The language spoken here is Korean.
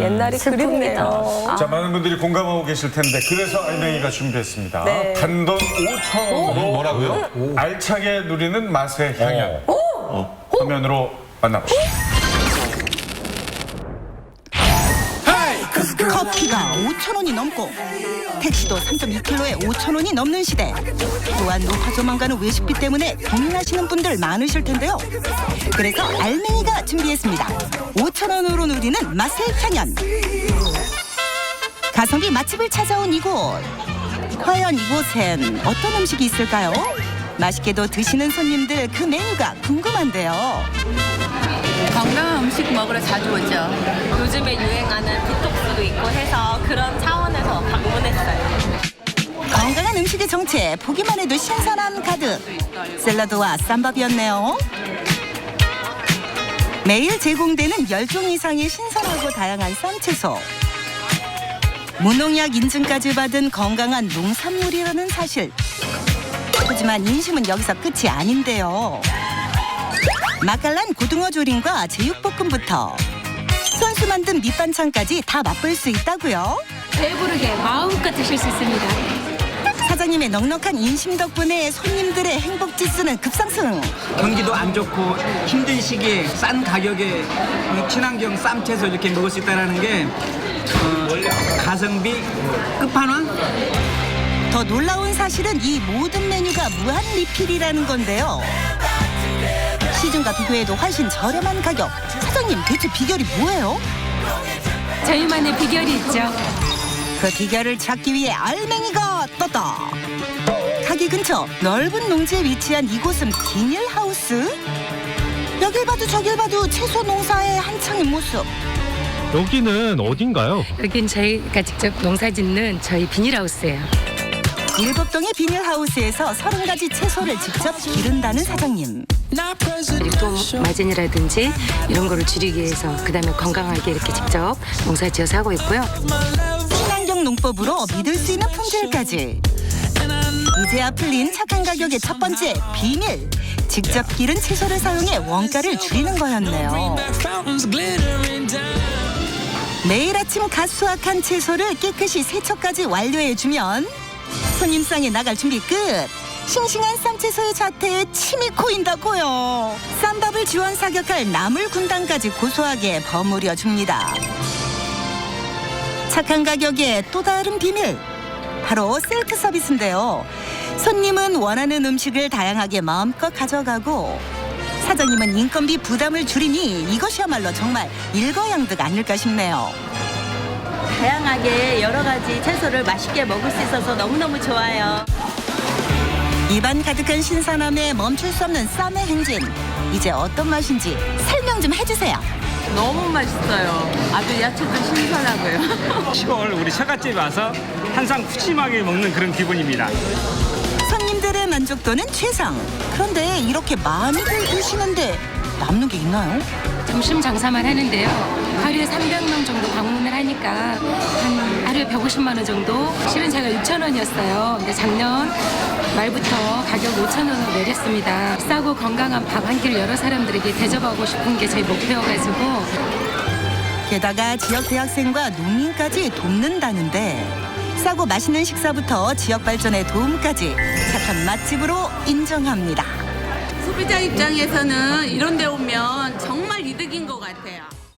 옛날이 그립네요. 자, 많은 분들이 공감하고 계실 텐데 그래서 알맹이가 준비했습니다. 네. 단돈 5천 원으로 뭐라고요? 알차게 누리는 맛의 향연 어. 화면으로 만나보시죠. 커피가 5천 원이 넘고 택시도 3.2kg에 5천 원이 넘는 시대. 또한 높아져만 가는 외식비 때문에 고민하시는 분들 많으실 텐데요. 그래서 알맹이가 준비했습니다. 5천 원으로 누리는 맛의 향연. 가성비 맛집을 찾아온 이곳. 과연 이곳엔 어떤 음식이 있을까요? 맛있게도 드시는 손님들 그 메뉴가 궁금한데요. 건강한 음식 먹으러 자주 오죠. 요즘에 유행하는 해서 그런 차원에서 방문했어요. 건강한 음식의 정체 보기만 해도 신선함 가득. 샐러드와 쌈밥이었네요. 매일 제공되는 10종 이상의 신선하고 다양한 쌈채소. 무농약 인증까지 받은 건강한 농산물이라는 사실. 하지만 인심은 여기서 끝이 아닌데요. 맛깔난 고등어 조림과 제육볶음부터 손수 만든 밑반찬까지 다 맛볼 수 있다고요 배부르게 마음껏 드실 수 있습니다. 사장님의 넉넉한 인심 덕분에 손님들의 행복 지수는 급상승. 경기도 안 좋고 힘든 시기에 싼 가격에 어, 친환경 쌈채소 이렇게 먹을 수 있다는 게 어, 가성비 끝판왕? 더 놀라운 사실은 이 모든 메뉴가 무한 리필이라는 건데요. 시중과 비교해도 훨씬 저렴한 가격. 사장님 대체 비결이 뭐예요? 저희만의 비결이 있죠. 그 비결을 찾기 위해 알맹이가 떴다. 가게 근처 넓은 농지에 위치한 이곳은 비닐하우스. 여길 봐도 저길 봐도 채소 농사의 한창인 모습. 여기는 어딘가요? 여긴 저희가 직접 농사 짓는 저희 비닐하우스예요. 일법동의 비닐하우스에서 서른 가지 채소를 직접 기른다는 사장님. 그리고 마진이라든지 이런 거를 줄이기 위해서 그다음에 건강하게 이렇게 직접 농사 지어서 하고 있고요. 친환경 농법으로 믿을 수 있는 품질까지. 이제야 풀린 착한 가격의 첫 번째 비밀. 직접 기른 채소를 사용해 원가를 줄이는 거였네요. 매일 아침 갓 수확한 채소를 깨끗이 세척까지 완료해주면 손님상에 나갈 준비 끝. 싱싱한 쌈채소의 자태에 침이 고인다고요. 쌈밥을 지원 사격할 나물 군단까지 고소하게 버무려 줍니다. 착한 가격에 또 다른 비밀. 바로 셀프 서비스인데요. 손님은 원하는 음식을 다양하게 마음껏 가져가고 사장님은 인건비 부담을 줄이니 이것이야말로 정말 일거양득 아닐까 싶네요. 다양하게 여러 가지 채소를 맛있게 먹을 수 있어서 너무너무 좋아요. 입안 가득한 신선함에 멈출 수 없는 쌈의 행진. 이제 어떤 맛인지 설명 좀 해주세요. 너무 맛있어요. 아주 야채도 신선하고요. 시골 우리 처갓집에 와서 항상 푸짐하게 먹는 그런 기분입니다. 손님들의 만족도는 최상. 그런데 이렇게 많이들 드시는데 남는 게 있나요? 점심 장사만 하는데요. 하루에 300명 정도 방문을 하니까 한 하루에 150만 원 정도. 실은 제가 6천 원이었어요. 근데 작년 말부터 가격 5천 원으로 내렸습니다. 싸고 건강한 밥 한 끼를 여러 사람들에게 대접하고 싶은 게 제 목표여가지고 게다가 지역 대학생과 농민까지 돕는다는데 싸고 맛있는 식사부터 지역 발전에 도움까지 착한 맛집으로 인정합니다. 소비자 입장에서는 이런 데 오면 정말 이득인 것 같아요.